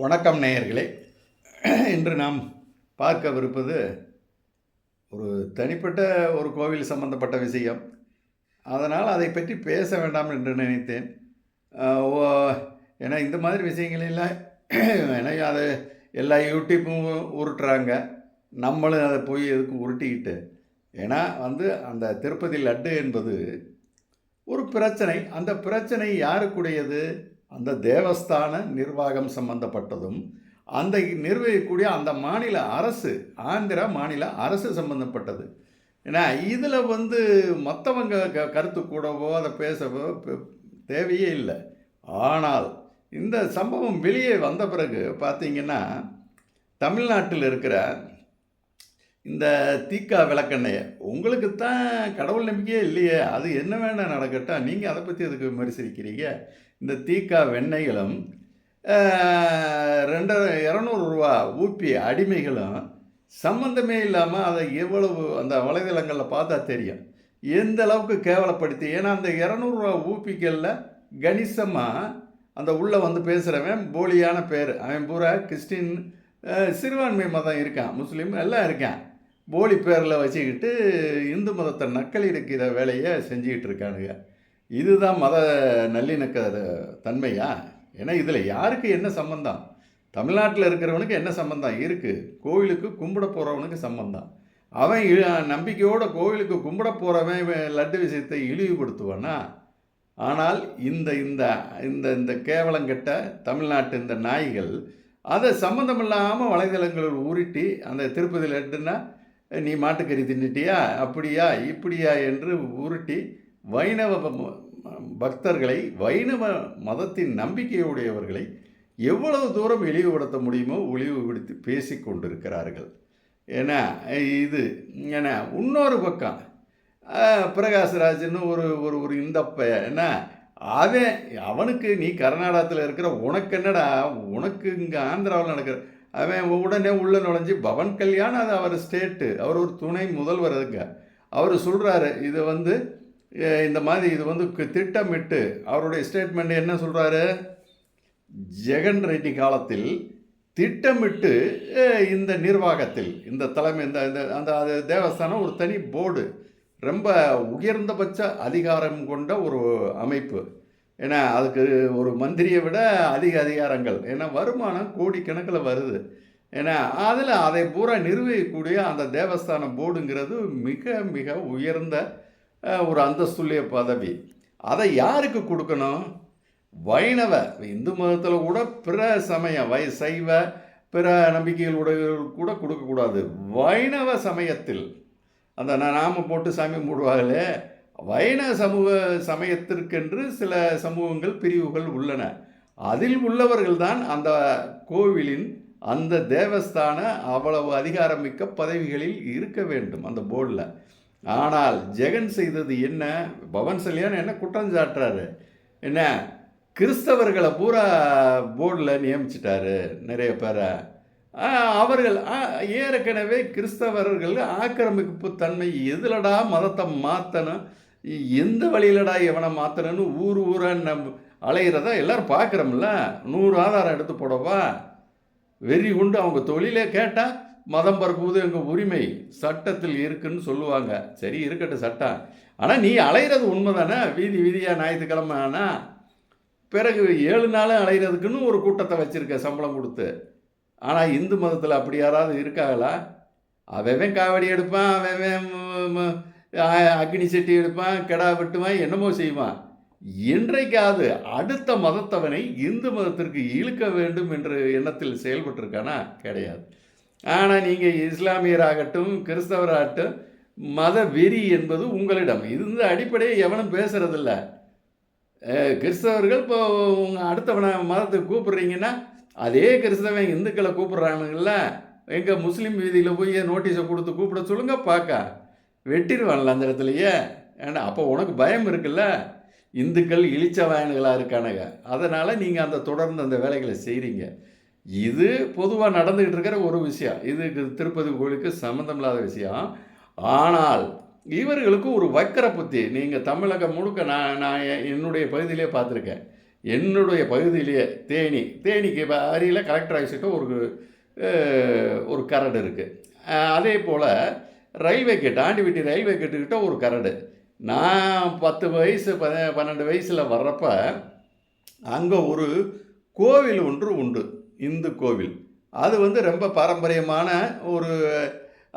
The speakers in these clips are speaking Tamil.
வணக்கம் நேயர்களே. இன்று நாம் பார்க்கவிருப்பது ஒரு தனிப்பட்ட ஒரு கோவில் சம்பந்தப்பட்ட விஷயம். அதனால் அதை பற்றி பேச வேண்டாம் என்று நினைத்தேன். ஓ- ஏன்னா இந்த மாதிரி விஷயங்களெல்லாம் ஏன்னா அதை எல்லா யூடியூப்பும் உருட்டுறாங்க. நம்மளும் அதை போய் எதுக்கு உருட்டிக்கிட்டு? ஏன்னா வந்து அந்த திருப்பதி லட்டு என்பது ஒரு பிரச்சனை. அந்த பிரச்சனை யாருக்குடையது? அந்த தேவஸ்தான நிர்வாகம் சம்பந்தப்பட்டதும் அந்த நிர்வகிக்கக்கூடிய அந்த மாநில அரசு ஆந்திரா மாநில அரசு சம்பந்தப்பட்டது. ஏன்னா இதில் வந்து மற்றவங்க க கருத்து கூடவோ அதை பேசவோ தேவையே இல்லை. ஆனால் இந்த சம்பவம் வெளியே வந்த பிறகு பார்த்தீங்கன்னா தமிழ்நாட்டில் இருக்கிற இந்த தீக்கா விளக்கெண்ணெயை உங்களுக்கு தான் கடவுள் நம்பிக்கையே இல்லையே அது என்ன வேணால் நடக்கட்டும் நீங்கள் அதை பற்றி எதுக்கு விமர்சிக்கிறீங்க? இந்த தீக்கா வெண்ணெய்களும் ரெண்டரை இரநூறுவா ஊப்பி அடிமைகளும் சம்மந்தமே இல்லாமல் அதை எவ்வளவு அந்த வலைதளங்களில் பார்த்தா தெரியும். எந்த அளவுக்கு கேவலப்படுத்தி ஏன்னா அந்த இரநூறுவா ஊப்பிகளில் கணிசமாக அந்த உள்ளே வந்து பேசுகிறவன் போலியான பேர். அவன் பூரா கிறிஸ்டின் சிறுபான்மை மதம் இருக்கான் முஸ்லீம் எல்லாம் இருக்கான். போலி பேரில் வச்சுக்கிட்டு இந்து மதத்தை நக்கலடிக்கிற வேலையை செஞ்சுக்கிட்டு இருக்கானுங்க. இதுதான் மத நல்லிணக்க தன்மையா? ஏன்னா இதில் யாருக்கு என்ன சம்பந்தம்? தமிழ்நாட்டில் இருக்கிறவனுக்கு என்ன சம்பந்தம்? இருக்குது கோவிலுக்கு கும்பிட போகிறவனுக்கு சம்பந்தம். அவன் நம்பிக்கையோடு நம்பிக்கையோட கோவிலுக்கு கும்பிட போகிறவன் லட்டு விஷயத்தை இழிவுபடுத்துவானா? ஆனால் இந்த இந்த இந்த இந்த கேவலங்கெட்ட தமிழ்நாட்டு இந்த நாய்கள் அதை சம்மந்தமில்லாமல் வலைதளங்களில் உருட்டி அந்த திருப்பதி லட்டுன்னா நீ மாட்டுக்கறி தின்னுட்டியா? அப்படியா? இப்படியா? என்று உருட்டி வைணவ பக்தர்களை வைணவ மதத்தின் நம்பிக்கையுடையவர்களை எவ்வளவு தூரம் இழிவுபடுத்த முடியுமோ இழிவுபடுத்தி பேசி கொண்டிருக்கிறார்கள். ஏன்னா இது ஏன்னா இன்னொரு பக்கம் பிரகாஷ்ராஜ்னு ஒரு ஒரு ஒரு இந்தப்ப என்ன அவன் அவனுக்கு நீ கர்நாடகத்தில் இருக்கிற உனக்கு என்னடா உனக்கு இங்கே ஆந்திராவில் நடக்கிற அவன் உடனே உள்ளே நுழைஞ்சு பவன் கல்யாண் அது அவர் ஸ்டேட்டு அவர் ஒரு துணை முதல்வர் அதுங்க. அவர் சொல்கிறாரு இது வந்து இந்த மாதிரி இது வந்து திட்டமிட்டு அவருடைய ஸ்டேட்மெண்ட் என்ன சொல்கிறாரு ஜெகன் ரெட்டி காலத்தில் திட்டமிட்டு இந்த நிர்வாகத்தில் இந்த தலைமை இந்த இந்த அந்த அது தேவஸ்தானம் ஒரு தனி போர்டு ரொம்ப உயர்ந்தபட்ச அதிகாரம் கொண்ட ஒரு அமைப்பு. ஏன்னா அதுக்கு ஒரு மந்திரியை விட அதிக அதிகாரங்கள். ஏன்னா வருமானம் கோடிக்கணக்கில் வருது. ஏன்னா அதில் அதை பூரா நிர்வகிக்கக்கூடிய அந்த தேவஸ்தான போர்டுங்கிறது மிக மிக உயர்ந்த ஒரு அந்தஸ்துள்ளிய பதவி. அதை யாருக்கு கொடுக்கணும்? வைணவ இந்து மதத்தில் கூட பிற சமய வை சைவ பிற நம்பிக்கைகள் உடையவர்களுக்கு கூட கொடுக்கக்கூடாது வைணவ சமயத்தில் அந்த நாம போட்டு சாமி மூடுவாங்களே வைணவ சமூக சமயத்திற்கென்று சில சமூகங்கள் பிரிவுகள் உள்ளன. அதில் உள்ளவர்கள் தான் அந்த கோவிலின் அந்த தேவஸ்தான அவ்வளவு அதிகாரமிக்க பதவிகளில் இருக்க வேண்டும் அந்த போர்டில். ஆனால் ஜெகன் செய்தது என்ன? பவன் கல்யாண் என்ன குற்றம் சாட்டுறாரு? என்ன? கிறிஸ்தவர்களை பூரா போர்டில் நியமிச்சிட்டாரு நிறைய பேரை. அவர்கள் ஆ, ஏற்கனவே கிறிஸ்தவர்கள் ஆக்கிரமிப்பு தன்மை எதுலடா மதத்தை மாற்றணும் எந்த வழியிலடா எவனை மாற்றணும்னு ஊர் ஊரா நம் அலையிறத எல்லோரும் பார்க்குறோம்ல. நூறு ஆதாரம் எடுத்து போடவா? வெறி உண்டு அவங்க தொழிலே கேட்டால் மதம் பரப்புவது எங்கள் உரிமை சட்டத்தில் இருக்குன்னு சொல்லுவாங்க. சரி இருக்கட்டும் சட்டம். ஆனால் நீ அலைகிறது உண்மை தானே வீதி வீதியாக ஞாயிற்றுக்கிழமை ஆனால் பிறகு ஏழு நாளும் அலைகிறதுக்குன்னு ஒரு கூட்டத்தை வச்சுருக்க சம்பளம் கொடுத்து. ஆனால் இந்து மதத்தில் அப்படி யாராவது இருக்காங்களா? அவன் காவடி எடுப்பான் அவன் அக்னி செட்டி எடுப்பான் கெடா வெட்டுவான் என்னமோ செய்வான். என்றைக்காவது அடுத்த மதத்தவனை இந்து மதத்திற்கு இழுக்க வேண்டும் என்ற எண்ணத்தில் செயல்பட்டிருக்கானா? கிடையாது. ஆனால் நீங்கள் இஸ்லாமியராகட்டும் கிறிஸ்தவராகட்டும் மத வெறி என்பது உங்களிடம். இது வந்து அடிப்படையை எவனும் பேசுகிறதில்ல கிறிஸ்தவர்கள் இப்போ உங்கள் அடுத்தவனை மதத்துக்கு கூப்பிட்றீங்கன்னா அதே கிறிஸ்தவன் இந்துக்களை கூப்பிட்றானுங்கள எங்கள் முஸ்லீம் வீதியில் போய் நோட்டீஸை கொடுத்து கூப்பிட சொல்லுங்க பார்க்க வெட்டிடுவான்ல அந்த இடத்துலையே. ஏன்னா அப்போ உனக்கு பயம் இருக்குல்ல. இந்துக்கள் இழிச்சவாயன்களாக இருக்கானுங்க. அதனால் நீங்கள் அந்த தொடர்ந்து அந்த வேலைகளை செய்கிறீங்க இது பொதுவாக நடந்துக்கிட்டு இருக்கிற ஒரு விஷயம். இது திருப்பதி கோயிலுக்கு சம்மந்தமில்லாத விஷயம். ஆனால் இவர்களுக்கு ஒரு வக்கர புத்தி. நீங்கள் தமிழகம் முழுக்க நான் நான் என்னுடைய பகுதியிலே பார்த்துருக்கேன். என்னுடைய பகுதியிலேயே தேனி தேனிக்கு இப்போ அருகில் கலெக்டர் ஆஃபீஸிட்ட ஒரு ஒரு கரடு இருக்குது அதே போல் ரயில்வே கேட் ஆண்டிவிட்டி ரயில்வே கேட்டுக்கிட்ட ஒரு கரடு. நான் பத்து வயசு ப பன்னெண்டு வயசில் வர்றப்ப அங்கே ஒரு கோவில் ஒன்று உண்டு. இந்து கோவில். அது வந்து ரொம்ப பாரம்பரியமான ஒரு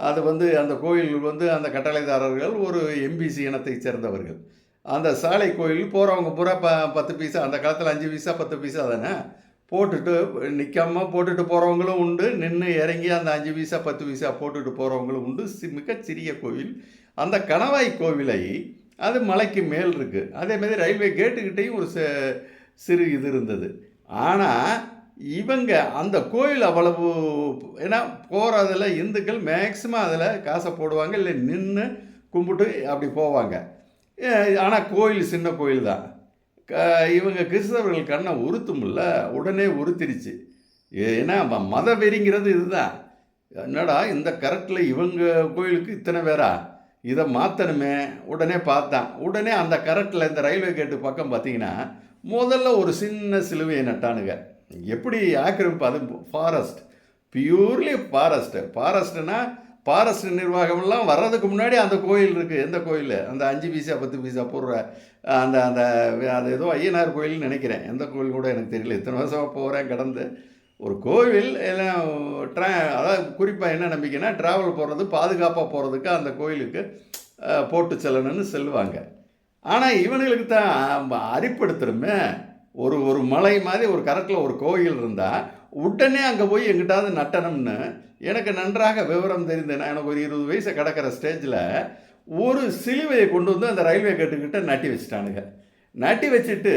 அது வந்து அந்த கோயில் வந்து அந்த கட்டளைதாரர்கள் ஒரு எம்பிசி இனத்தைச் சேர்ந்தவர்கள். அந்த சாலை கோயில் போகிறவங்க பூரா ப பத்து பைசா அந்த காலத்தில் அஞ்சு பைசா பத்து பைசா தானே? போட்டுட்டு நிற்காமல் போட்டுட்டு போகிறவங்களும் உண்டு. நின்று இறங்கி அந்த அஞ்சு பைசா பத்து பைசா போட்டுட்டு போகிறவங்களும் உண்டு. சி சிறிய கோவில். அந்த கணவாய் கோவிலை அது மலைக்கு மேல் இருக்குது அதேமாதிரி ரயில்வே கேட்டுக்கிட்டேயும் ஒரு சிறு இது இருந்தது. ஆனால் இவங்க அந்த கோயில் அவ்வளவு ஏன்னா போகிறதில் இந்துக்கள் மேக்சிமம் அதில் காசை போடுவாங்க இல்லை நின்று கும்பிட்டு அப்படி போவாங்க. ஆனால் கோயில் சின்ன கோயில் தான். க இவங்க கிறிஸ்தவர்கள் கண்ணை உறுத்துமில்ல உடனே உறுத்திருச்சு ஏன்னா மத வெறிங்கிறது இதுதான். என்னடா இந்த கரெக்டில் இவங்க கோயிலுக்கு இத்தனை பேரா? இதை மாற்றணுமே உடனே பார்த்தான். உடனே அந்த கரெக்டில் இந்த ரயில்வே கேட்டு பக்கம் பார்த்தீங்கன்னா முதல்ல ஒரு சின்ன சிலுவையை நட்டானுங்க. எப்படி ஆக்கிரமிப்பு? அது ஃபாரஸ்ட் பியூர்லி ஃபாரஸ்ட்டு ஃபாரஸ்ட்னா ஃபாரஸ்ட் நிர்வாகம்லாம் வர்றதுக்கு முன்னாடி அந்த கோயில் இருக்குது எந்த கோயில்? அந்த அஞ்சு பைசா பத்து பைசா போடுற அந்த அந்த அது ஏதோ ஐயனார் கோயில்னு நினைக்கிறேன். எந்த கோயில் கூட எனக்கு தெரியல. இத்தனை வருஷமாக போகிறேன் கடந்து. ஒரு கோவில் எல்லாம் ட்ரா அதாவது குறிப்பாக என்ன நம்பிக்கைன்னா ட்ராவல் போகிறது பாதுகாப்பாக போகிறதுக்கு அந்த கோயிலுக்கு போட்டு செல்லணும்னு செல்லுவாங்க. ஆனால் இவனுங்களுக்கு தான் அரிப்படுத்துருமே ஒரு ஒரு மலை மாதிரி ஒரு கரட்டில் ஒரு கோயில் இருந்தால் உடனே அங்கே போய் எங்கிட்டாவது நட்டணும்னு எனக்கு நன்றாக விவரம் தெரிந்தேன். நான் எனக்கு ஒரு இருபது வயசை கிடக்கிற ஸ்டேஜில் ஒரு சிலுவையை கொண்டு வந்து அந்த ரயில்வே கேட்டுக்கிட்ட நட்டி வச்சுட்டானுங்க. நட்டி வச்சுட்டு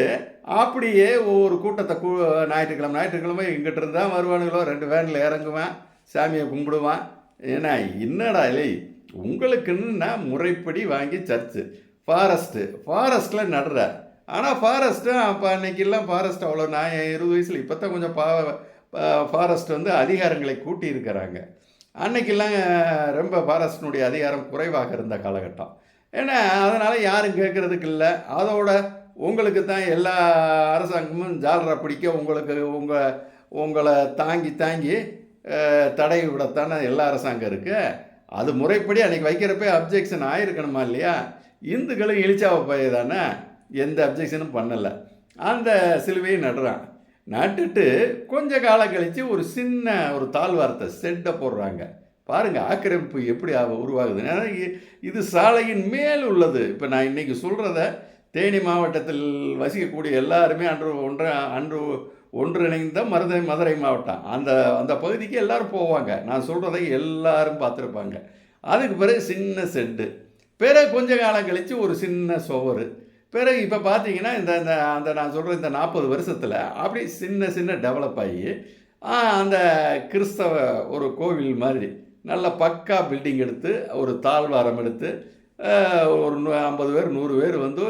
அப்படியே ஒவ்வொரு கூட்டத்தை கூ ஞாயிற்றுக்கிழமை ஞாயிற்றுக்கிழமை இங்கிட்ட இருந்தால் வருவானுங்களோ ரெண்டு வேனில் இறங்குவேன் சாமியை கும்பிடுவான். ஏன்னா என்னடா இல்லை உங்களுக்குன்னு நான் முறைப்படி வாங்கி சர்ச்சு ஃபாரஸ்ட்டு ஃபாரஸ்ட்டில் நடுற ஆனால் ஃபாரஸ்ட்டு அப்போ அன்னைக்கெல்லாம் ஃபாரஸ்ட் அவ்வளோ நான் என் இருபது வயசில் இப்போ தான் கொஞ்சம் பா ஃபாரஸ்ட் வந்து அதிகாரங்களை கூட்டி இருக்கிறாங்க அன்னைக்கெல்லாம் ரொம்ப ஃபாரஸ்டினுடைய அதிகாரம் குறைவாக இருந்த காலகட்டம். ஏன்னா அதனால் யாரும் கேட்குறதுக்கு இல்லை. அதோட உங்களுக்கு தான் எல்லா அரசாங்கமும் ஜாலரை பிடிக்க உங்களுக்கு உங்கள் உங்களை தாங்கி தாங்கி தடை விடத்தானே எல்லா அரசாங்கம் இருக்குது அது முறைப்படி அன்றைக்கி வைக்கிறப்ப அப்ஜெக்ஷன் ஆகிருக்கணுமா இல்லையா? இந்துக்களும் இழிச்சாவை போய் தானே எந்த அப்ஜெக்ஷனும் பண்ணலை. அந்த சிலுவையை நடுறான். நட்டுட்டு கொஞ்ச காலம் கழித்து ஒரு சின்ன ஒரு தாழ்வார்த்தை செட்டை போடுறாங்க. பாருங்க ஆக்கிரமிப்பு எப்படி உருவாகுது. ஏன்னா இது சாலையின் மேல் உள்ளது. இப்போ நான் இன்னைக்கு சொல்கிறத தேனி மாவட்டத்தில் வசிக்கக்கூடிய எல்லாருமே அன்று ஒன்று அன்று ஒன்றிணைந்த மருதை மதுரை மாவட்டம். அந்த அந்த பகுதிக்கு எல்லோரும் போவாங்க. நான் சொல்கிறதை எல்லாரும் பார்த்துருப்பாங்க. அதுக்கு பிறகு சின்ன செட்டு. பிறகு கொஞ்ச காலம் கழித்து ஒரு சின்ன சுவர் பிறகு இப்போ பார்த்தீங்கன்னா இந்த இந்த அந்த நான் சொல்கிற இந்த நாற்பது வருஷத்தில் அப்படி சின்ன சின்ன டெவலப் ஆகி அந்த கிறிஸ்தவ ஒரு கோவில் மாதிரி நல்ல பக்கா பில்டிங் எடுத்து ஒரு தாழ்வாரம் எடுத்து ஒரு ஐம்பது பேர் நூறு பேர் வந்து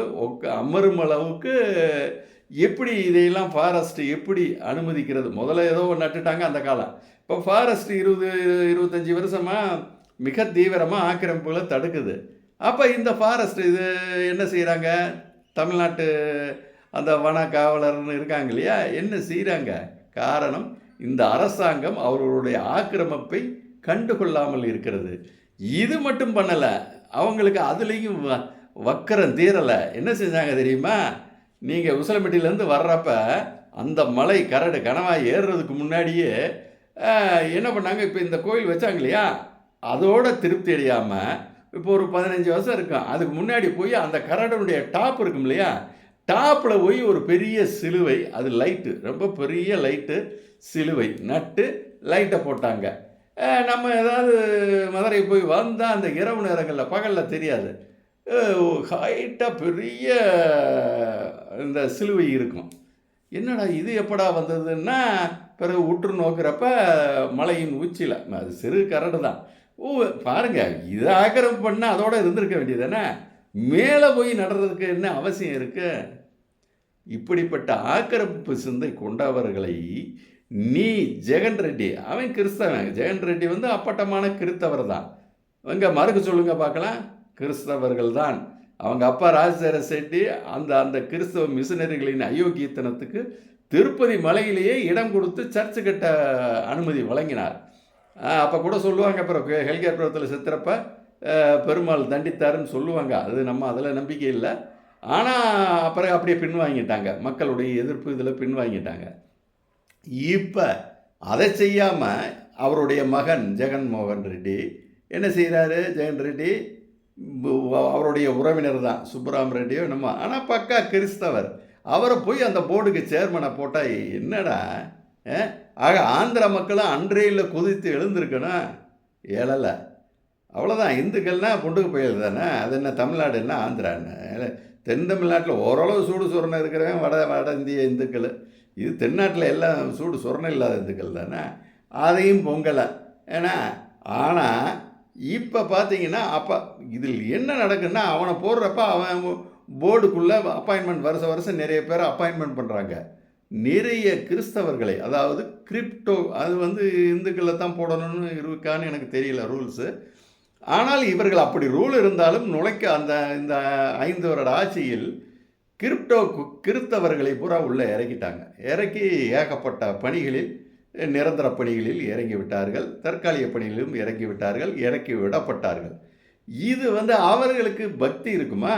அமரும் அளவுக்கு எப்படி இதையெல்லாம் ஃபாரஸ்ட் எப்படி அனுமதிக்கிறது? முதல்ல ஏதோ ஒன்று நட்டுட்டாங்க அந்த காலம். இப்போ ஃபாரஸ்ட் இருபது இருபத்தஞ்சி வருஷமாக மிக தீவிரமாக ஆக்கிரமிப்புகளை தடுக்குது. அப்போ இந்த ஃபாரஸ்ட் இது என்ன செய்கிறாங்க தமிழ்நாட்டு அந்த வன காவலர்னு இருக்காங்க இல்லையா? என்ன செய்கிறாங்க காரணம் இந்த அரசாங்கம் அவர்களுடைய ஆக்கிரமிப்பை கண்டுகொள்ளாமல் இருக்கிறது. இது மட்டும் பண்ணலை அவங்களுக்கு அதுலேயும் வ- வக்கரம் தீரலை. என்ன செஞ்சாங்க தெரியுமா? நீங்கள் உசிலம்பட்டியிலேருந்து வர்றப்ப அந்த மலை கரடு கனவாக ஏறுறதுக்கு முன்னாடியே என்ன பண்ணாங்க? இப்போ இந்த கோயில் வச்சாங்க இல்லையா? அதோட திருப்தி அடையாமல் இப்போ ஒரு பதினஞ்சு வருஷம் இருக்கும் அதுக்கு முன்னாடி போய் அந்த கரடனுடைய டாப் இருக்கும் இல்லையா? டாப்பில் போய் ஒரு பெரிய சிலுவை அது லைட்டு ரொம்ப பெரிய லைட்டு சிலுவை நட்டு லைட்டை போட்டாங்க. நம்ம ஏதாவது மதுரை போய் வந்தால் அந்த இரவு நேரங்களில் பகலில் தெரியாது. ஹைட்டாக பெரிய இந்த சிலுவை இருக்கும். என்னடா இது எப்படா வந்ததுன்னா பிறகு உற்று நோக்கிறப்ப மலையின் உச்சியில் அது சிறு கரடு தான் ஓ பாருங்க இதை ஆக்கிரமிப்பு பண்ணால் அதோடு இருந்திருக்க வேண்டியது தானே? மேலே போய் நடுறதுக்கு என்ன அவசியம் இருக்கு? இப்படிப்பட்ட ஆக்கிரமிப்பு சிந்தை கொண்டவர்களை நீ ஜெகன் ரெட்டி அவன் கிறிஸ்தவன் ஜெகன் ரெட்டி வந்து அப்பட்டமான கிறிஸ்தவர் தான். எங்க மறுக்க சொல்லுங்க பார்க்கலாம். கிறிஸ்தவர்கள் தான். அவங்க அப்பா ராஜசேர செட்டி அந்த அந்த கிறிஸ்தவ மிஷினரிகளின் அயோக்கியத்தனத்துக்கு திருப்பதி மலையிலேயே இடம் கொடுத்து சர்ச்சு கட்ட அனுமதி வழங்கினார். அப்போ கூட சொல்லுவாங்க அப்புறம் ஹெல்கேர் பிரபத்தில் செத்துறப்ப பெருமாள் தண்டித்தாருன்னு சொல்லுவாங்க. அது நம்ம அதில் நம்பிக்கை இல்லை. ஆனால் அப்புறம் அப்படியே பின்வாங்கிட்டாங்க. மக்களுடைய எதிர்ப்பு இதில் பின்வாங்கிட்டாங்க. இப்போ அதை செய்யாமல் அவருடைய மகன் ஜெகன் மோகன் ரெட்டி என்ன செய்கிறாரு ஜெகன் ரெட்டி அவருடைய உறவினர் தான். சுப்புராம் ரெட்டியோ என்னமோ. ஆனால் பக்கா கிறிஸ்தவர். அவரை போய் அந்த போர்டுக்கு சேர்மனை போட்டால் என்னடா ஆக ஆந்திர மக்களும் அன்றையில் குதித்து எழுந்திருக்கணும். ஏழலை அவ்வளோதான் இந்துக்கள்னா பொண்டுக்கு புயல் தானே? அது என்ன தமிழ்நாடு என்ன ஆந்திரான்னு? தென் தமிழ்நாட்டில் ஓரளவு சூடு சுரணை இருக்கிறவன் வட வட இந்திய இந்துக்கள். இது தென்னாட்டில் எல்லாம் சூடு சுரணை இல்லாத இந்துக்கள் தானே? அதையும் பொங்கலை. ஏன்னா ஆனால் இப்போ பார்த்தீங்கன்னா அப்போ இதில் என்ன நடக்குன்னா அவனை போடுறப்ப அவன் போர்டுக்குள்ளே அப்பாயின்மெண்ட் வருஷம் வருஷம் நிறைய பேர் அப்பாயின்மெண்ட் பண்ணுறாங்க நிறைய கிறிஸ்தவர்களை அதாவது கிரிப்டோ அது வந்து இந்துக்களில் தான் போடணும்னு இருக்கான்னு எனக்கு தெரியல ரூல்ஸு. ஆனால் இவர்கள் அப்படி ரூல் இருந்தாலும் நுழைக்க அந்த இந்த ஐந்து வருட ஆட்சியில் கிரிப்டோ கிறிஸ்தவர்களை பூரா உள்ளே இறக்கிட்டாங்க. இறக்கி ஏகப்பட்ட பணிகளில் நிரந்தர பணிகளில் இறங்கிவிட்டார்கள் தற்காலிக பணிகளிலும் இறங்கி விட்டார்கள் இறக்கி விடப்பட்டார்கள். இது வந்து அவர்களுக்கு பக்தி இருக்குமா?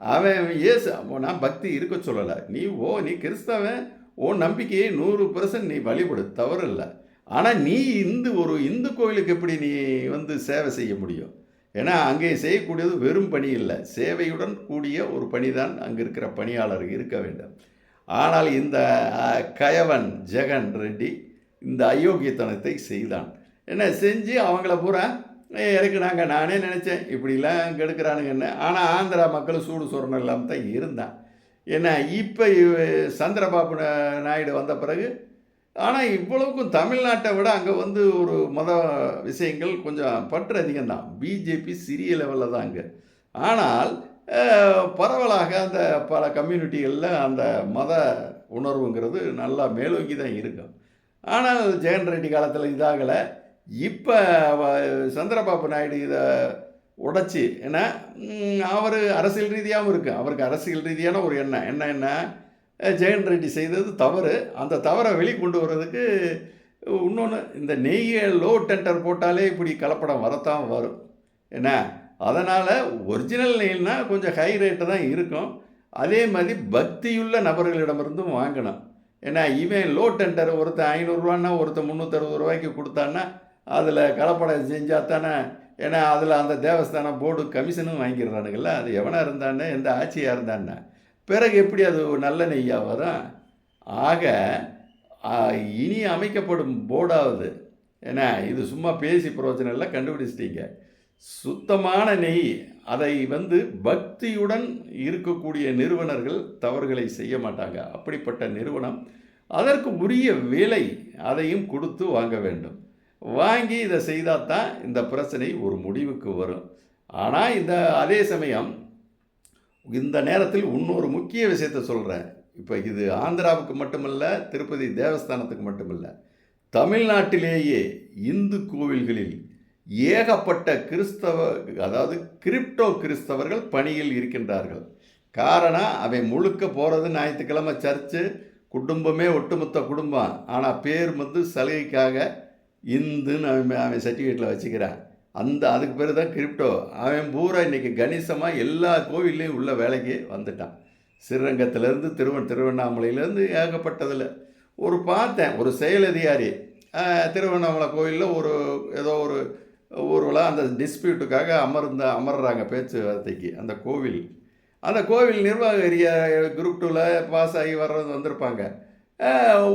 அவன் ஏசு நான் பக்தி இருக்க சொல்லலை. நீ ஓ நீ கிறிஸ்தவன் ஓ நம்பிக்கையை நூறு பர்சன்ட் நீ வழிபடு தவறு இல்லை ஆனால் நீ இந்து ஒரு இந்து கோயிலுக்கு எப்படி நீ வந்து சேவை செய்ய முடியும்? ஏன்னா அங்கே செய்யக்கூடியது வெறும் பணி இல்லை. சேவையுடன் கூடிய ஒரு பணி தான் அங்கே இருக்கிற பணியாளர் இருக்க வேண்டும். ஆனால் இந்த கயவன் ஜெகன் ரெட்டி இந்த அயோக்கியத்தனத்தை செய்தான். என்ன செஞ்சு அவங்கள பூரா எனக்கு இறக்குனாங்க நானே நினச்சேன். இப்படிலாம் கெடுக்கிறானுங்கன்னு ஆனால் ஆந்திரா மக்கள் சூடு சொரணம் இல்லாமல் தான் இருந்தான் ஏன்னா இப்போ சந்திரபாபு நாயுடு வந்த பிறகு ஆனால் இவ்வளவுக்கும் தமிழ்நாட்டை விட அங்கே வந்து ஒரு மத விஷயங்கள் கொஞ்சம் பற்று அதிகம்தான். பிஜேபி சிறிய லெவலில் தான் அங்கே. ஆனால் பரவலாக அந்த பல கம்யூனிட்டிகளில் அந்த மத உணர்வுங்கிறது நல்லா மேலோங்கி தான் இருக்கும் ஆனால் ஜெகன் ரெட்டி காலத்தில் இதாகலை. இப்போ சந்திரபாபு நாயுடு இதை உடைச்சி ஏன்னா அவர் அரசியல் ரீதியாகவும் இருக்குது அவருக்கு அரசியல் ரீதியான ஒரு எண்ணம். என்ன என்ன? ஜெயன் ரெட்டி செய்தது தவறு. அந்த தவறை வெளிக்கொண்டு வர்றதுக்கு இன்னொன்று இந்த நெய்யை லோ டெண்டர் போட்டாலே இப்படி கலப்படம் வரத்தான் வரும். என்ன? அதனால் ஒரிஜினல் நெய்னா கொஞ்சம் ஹை ரேட்டு தான் இருக்கும். அதே மாதிரி பக்தியுள்ள நபர்களிடமிருந்தும் வாங்கணும். ஏன்னா இவன் லோ டெண்டர் ஒருத்தன் ஐநூறுரூவான்னா ஒருத்தன் முந்நூற்றறுபது ரூபாய்க்கு கொடுத்தான்னா அதில் கலப்படம் செஞ்சால் தானே? ஏன்னா அதில் அந்த தேவஸ்தானம் போர்டு கமிஷனும் வாங்கிடுறானுங்கள்ல அது எவனாக இருந்தானே எந்த ஆட்சியாக இருந்தானே. பிறகு எப்படி அது ஒரு நல்ல நெய்யாக வரும்? ஆக இனி அமைக்கப்படும் போர்டாவது. ஏன்னா இது சும்மா பேசி பிரயோஜனம் இல்லை கண்டுபிடிச்சிட்டீங்க. சுத்தமான நெய் அதை வந்து பக்தியுடன் இருக்கக்கூடிய நிறுவனர்கள் தவறுகளை செய்ய மாட்டாங்க. அப்படிப்பட்ட நிறுவனம் அதற்கு உரிய விலை அதையும் கொடுத்து வாங்க வேண்டும். வாங்கி இதை செய்தால் தான் இந்த பிரச்சனை ஒரு முடிவுக்கு வரும். ஆனால் இந்த அதே சமயம் இந்த நேரத்தில் இன்னொரு முக்கிய விஷயத்தை சொல்கிறேன் இப்போ இது ஆந்திராவுக்கு மட்டுமல்ல திருப்பதி தேவஸ்தானத்துக்கு மட்டுமல்ல. தமிழ்நாட்டிலேயே இந்து கோவில்களில் ஏகப்பட்ட கிறிஸ்தவ அதாவது கிரிப்டோ கிறிஸ்தவர்கள் பணியில் இருக்கின்றார்கள். காரணம் அவன் முழுக்க போகிறது ஞாயிற்றுக்கிழமை சர்ச்சு குடும்பமே ஒட்டுமொத்த குடும்பம். ஆனால் பேர் வந்து சலுகைக்காக இந்துன்னு அவன் அவன் சர்டிஃபிகேட்டில் வச்சுக்கிறான். அந்த அதுக்கு பேர் தான் கிரிப்டோ அவன் பூரா இன்றைக்கி கணிசமாக எல்லா கோவில்லையும் உள்ள வேலைக்கு வந்துட்டான். ஸ்ரீரங்கத்திலேருந்து திருவன் திருவண்ணாமலையிலேருந்து ஏகப்பட்டதில். ஒரு பார்த்தேன். ஒரு செயலதிகாரி திருவண்ணாமலை கோயிலில் ஒரு ஏதோ ஒரு ஊர்வலம். அந்த டிஸ்பியூட்டுக்காக அமர்ந்த அமர்றாங்க பேச்சுவார்த்தைக்கு. அந்த கோவில். அந்த கோவில் நிர்வாக ஏரியா குரூப் டூவில் பாஸ் ஆகி வர்றது வந்திருப்பாங்க.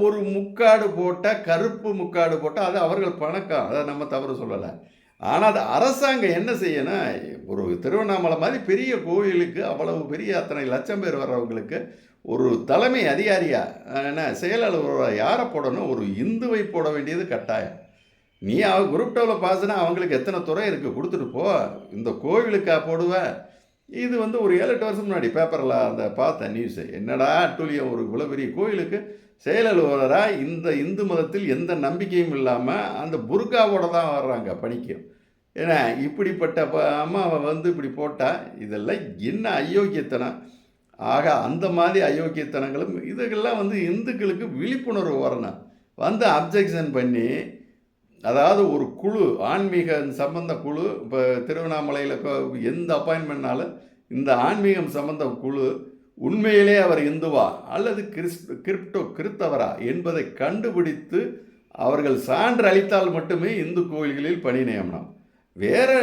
ஒரு முக்காடு போட்ட கருப்பு முக்காடு போட்டால் அது அவர்கள் பணக்கம் அதை நம்ம தவறு சொல்லலை. ஆனால் அது அரசாங்கம் என்ன செய்யணும் ஒரு திருவண்ணாமலை மாதிரி பெரிய கோயிலுக்கு அவ்வளவு பெரிய அத்தனை லட்சம் பேர் வர்றவங்களுக்கு ஒரு தலைமை அதிகாரியா என்ன செயலாளர் யாரை போடணும்? ஒரு இந்துவை போட வேண்டியது கட்டாயம். நீ அவன் குரூப் டூவில் பாஸ்னா அவங்களுக்கு எத்தனை துறை இருக்குது கொடுத்துட்டு போ. இந்த கோவிலுக்கா போடுவ? இது வந்து ஒரு ஏழு எட்டு வருஷம் முன்னாடி பேப்பரில் அந்த பார்த்தேன் நியூஸு என்னடா அட்டுலியம் ஒரு இவ்வளோ பெரிய கோயிலுக்கு செயலலுவலராக இந்த இந்து மதத்தில் எந்த நம்பிக்கையும் இல்லாமல் அந்த புர்காவோட தான் வர்றாங்க பணிக்கு. ஏன்னா இப்படிப்பட்ட ப- அம்மாவை வந்து இப்படி போட்டால் இதெல்லாம் என்ன அயோக்கியத்தனம்? ஆக அந்த மாதிரி அயோக்கியத்தனங்களும் இதுக்கெல்லாம் வந்து இந்துக்களுக்கு விழிப்புணர்வு வரணும். வந்து அப்ஜெக்ஷன் பண்ணி அதாவது ஒரு குழு ஆன்மீக சம்பந்த குழு இப்போ திருவண்ணாமலையில் எந்த அப்பாயின்மெண்ட்னாலும் இந்த ஆன்மீகம் சம்பந்த குழு உண்மையிலே அவர் இந்துவா அல்லது கிறிஸ் கிரிப்டோ கிறித்தவரா என்பதை கண்டுபிடித்து அவர்கள் சான்று அளித்தால் மட்டுமே இந்து கோயில்களில் பணி நியமனம். வேறு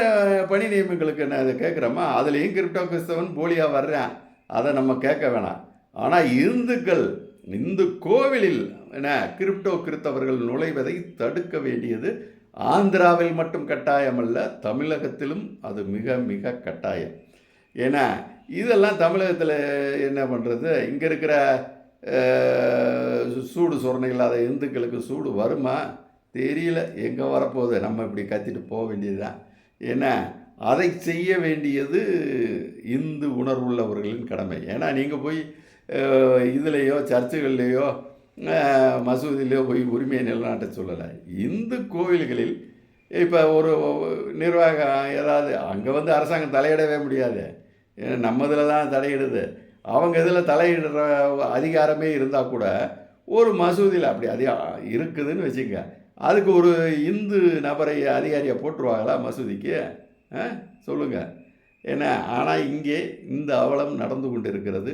பணி நியமங்களுக்கு என்ன அதை கேட்குறோமா? அதுலேயும் கிரிப்டோ கிறிஸ்தவன் போலியாக வர்றேன். அதை நம்ம கேட்க வேணாம். ஆனால் இந்துக்கள் இந்து கோவிலில் என்ன கிரிப்டோ கிறித்தவர்கள் நுழைவதை தடுக்க வேண்டியது ஆந்திராவில் மட்டும் கட்டாயமல்ல தமிழகத்திலும் அது மிக மிக கட்டாயம். ஏன்னா இதெல்லாம் தமிழகத்தில் என்ன பண்ணுறது இங்கே இருக்கிற சூடு சொரணை இல்லாத இந்துக்களுக்கு சூடு வருமா? தெரியல. எங்கே வரப்போகுது? நம்ம இப்படி கத்திட்டு போக வேண்டியது தான் ஏன்னா அதை செய்ய வேண்டியது இந்து உணர்வுள்ளவர்களின் கடமை. ஏன்னா நீங்கள் போய் இதுலேயோ சர்ச்சுகள்லேயோ மசூதியிலேயோ போய் உரிமையை நிலநாட்ட சொல்லலை. இந்து கோவில்களில் இப்போ ஒரு நிர்வாகம் ஏதாவது அங்கே வந்து அரசாங்கம் தலையிடவே முடியாது. நம்ம இதில் தான் தலையிடுது. அவங்க இதில் தலையிடுற அதிகாரமே இருந்தால் கூட ஒரு மசூதியில் அப்படி அதிக இருக்குதுன்னு வச்சுங்க அதுக்கு ஒரு இந்து நபரை அதிகாரியை போட்டுருவாங்களா மசூதிக்கு? சொல்லுங்கள் ஏன்னா ஆனால் இங்கே இந்த அவலம் நடந்து கொண்டு இருக்கிறது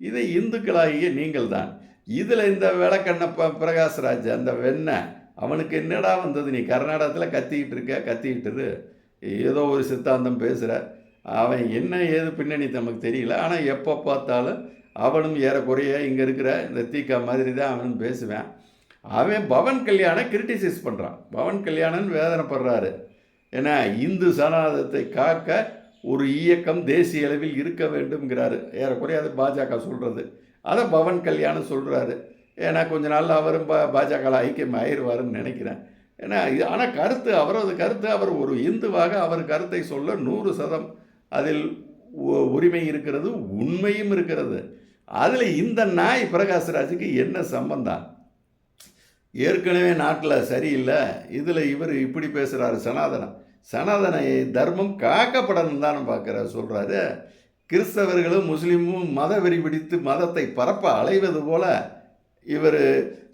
இதை இந்துக்களாகிய நீங்கள் தான் இதில் இந்த விளக்கண்ண பிரகாஷ்ராஜ் அந்த வெண்ணெய் அவனுக்கு என்னடா வந்தது? நீ கர்நாடகத்தில் கத்திக்கிட்டு இருக்க கத்திக்கிட்டு ஏதோ ஒரு சித்தாந்தம் பேசுகிற அவன் என்ன ஏது பின்னணி நமக்கு தெரியல. ஆனால் எப்போ பார்த்தாலும் அவனும் ஏறக்குறைய இங்கே இருக்கிற இந்த தீக்கா மாதிரி தான் அவனும் பேசுவேன். அவன் பவன் கல்யாணம் கிரிட்டிசைஸ் பண்ணுறான் பவன் கல்யாணன் வேதனைப்படுறாரு. ஏன்னா இந்து சனாதத்தை காக்க ஒரு இயக்கம் தேசிய அளவில் இருக்க வேண்டும்ங்கிறாரு. ஏறக்குறைய அது பாஜக சொல்கிறது அதை பவன் கல்யாணம் சொல்கிறாரு ஏன்னா கொஞ்ச நாளில் அவரும் பா பாஜக ஐக்கியம் ஆயிடுவாருன்னு நினைக்கிறேன். ஏன்னா இது ஆனால் கருத்து அவரது கருத்து அவர் ஒரு இந்துவாக அவர் கருத்தை சொல்ல நூறு சதம் அதில் உரிமை இருக்கிறது உண்மையும் இருக்கிறது. அதில் இந்த நாய் பிரகாஷ்ராஜுக்கு என்ன சம்பந்தம்? ஏற்கனவே நாட்டில் சரியில்லை இதில் இவர் இப்படி பேசுகிறாரு சனாதனம் சனாதன தர்மம் காக்கப்படணும் தானே பார்க்குற சொல்கிறாரு கிறிஸ்தவர்களும் முஸ்லீமும் மத வெறி பிடித்து மதத்தை பரப்ப அலைவது போல் இவர்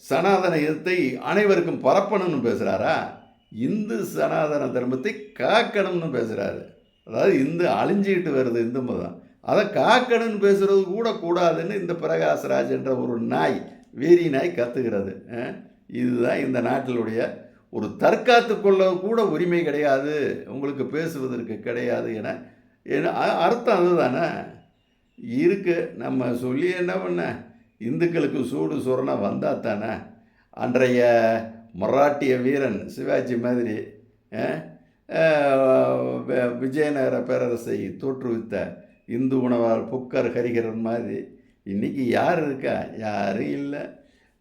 சனாதன இதத்தை அனைவருக்கும் பரப்பணும்னு பேசுகிறாரா இந்து சனாதன தர்மத்தை காக்கணும்னு பேசுகிறாரு அதாவது இந்து அழிஞ்சிக்கிட்டு வருது இந்து மதம். அதை காக்கணும்னு பேசுகிறது கூட கூடாதுன்னு இந்த பிரகாஷ்ராஜ் என்ற ஒரு நாய் வேரி நாய் கத்துகிறது. இதுதான் இந்த நாட்டிலுடைய ஒரு தற்காத்து கொள்ள கூட உரிமை கிடையாது. உங்களுக்கு பேசுவதற்கு கிடையாது என என அர்த்தம் அதுதானே? இருக்குது நம்ம சொல்லி என்ன பண்ண? இந்துக்களுக்கு சூடு சுரணை வந்தால் தானே? அன்றைய மராட்டிய வீரன் சிவாஜி மாதிரி விஜயநகர பேரரசை தோற்றுவித்த இந்து உணவால் புக்கர் ஹரிகரன் மாதிரி இன்றைக்கி யார் இருக்கா? யாரும் இல்லை.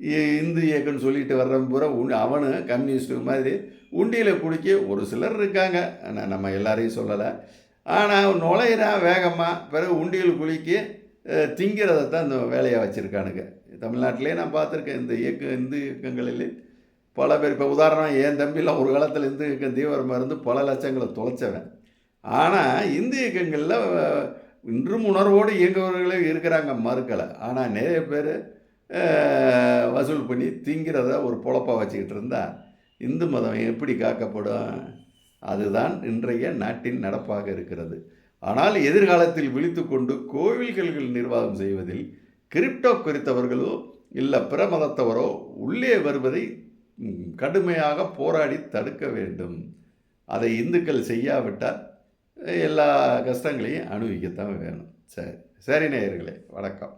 இ- இந்து இயக்கம்னு சொல்லிட்டு வர்றவன் பூரா உன் அவனு கம்யூனிஸ்ட் மாதிரி உண்டியில் குடிக்க ஒரு சிலர் இருக்காங்க. ஆனால் நம்ம எல்லாரையும் சொல்லலை. ஆனால் நுழையிறான் வேகமாக பிறகு உண்டியில் குளிக்க திங்கிறதை தான் இந்த வேலையை வச்சுருக்கானுங்க. தமிழ்நாட்டிலே நான் பார்த்துருக்கேன் இந்த இயக்க இந்து இயக்கங்களிலே பல பேர் இப்போ உதாரணம் என் தம்பிலாம் ஒரு காலத்தில் இந்து இயக்கம் தீவிரமாக இருந்து பல லட்சங்களை தொலைச்சவன். ஆனால் இந்து இயக்கங்களில் இன்றும் உணர்வோடு இயங்குபவர்களே இருக்கிறாங்க மறுக்கலை. ஆனால் நிறைய பேர் வசூல் பண்ணி திங்கிறத ஒரு பொழப்பாக வச்சுக்கிட்டு இருந்தா இந்து மதம் எப்படி காக்கப்படும்? அதுதான் இன்றைய நாட்டின் நடப்பாக இருக்கிறது. ஆனால் எதிர்காலத்தில் விழித்துக்கொண்டு கோவில்கள் நிர்வாகம் செய்வதில் கிரிப்டோ குறித்தவர்களோ இல்லை பிற மதத்தவரோ உள்ளே வருவதை கடுமையாக போராடி தடுக்க வேண்டும். அதை இந்துக்கள் செய்யாவிட்டால் எல்லா கஷ்டங்களையும் அனுபவிக்கத்தான் வேணும். சரி சரி நேயர்களே வணக்கம்.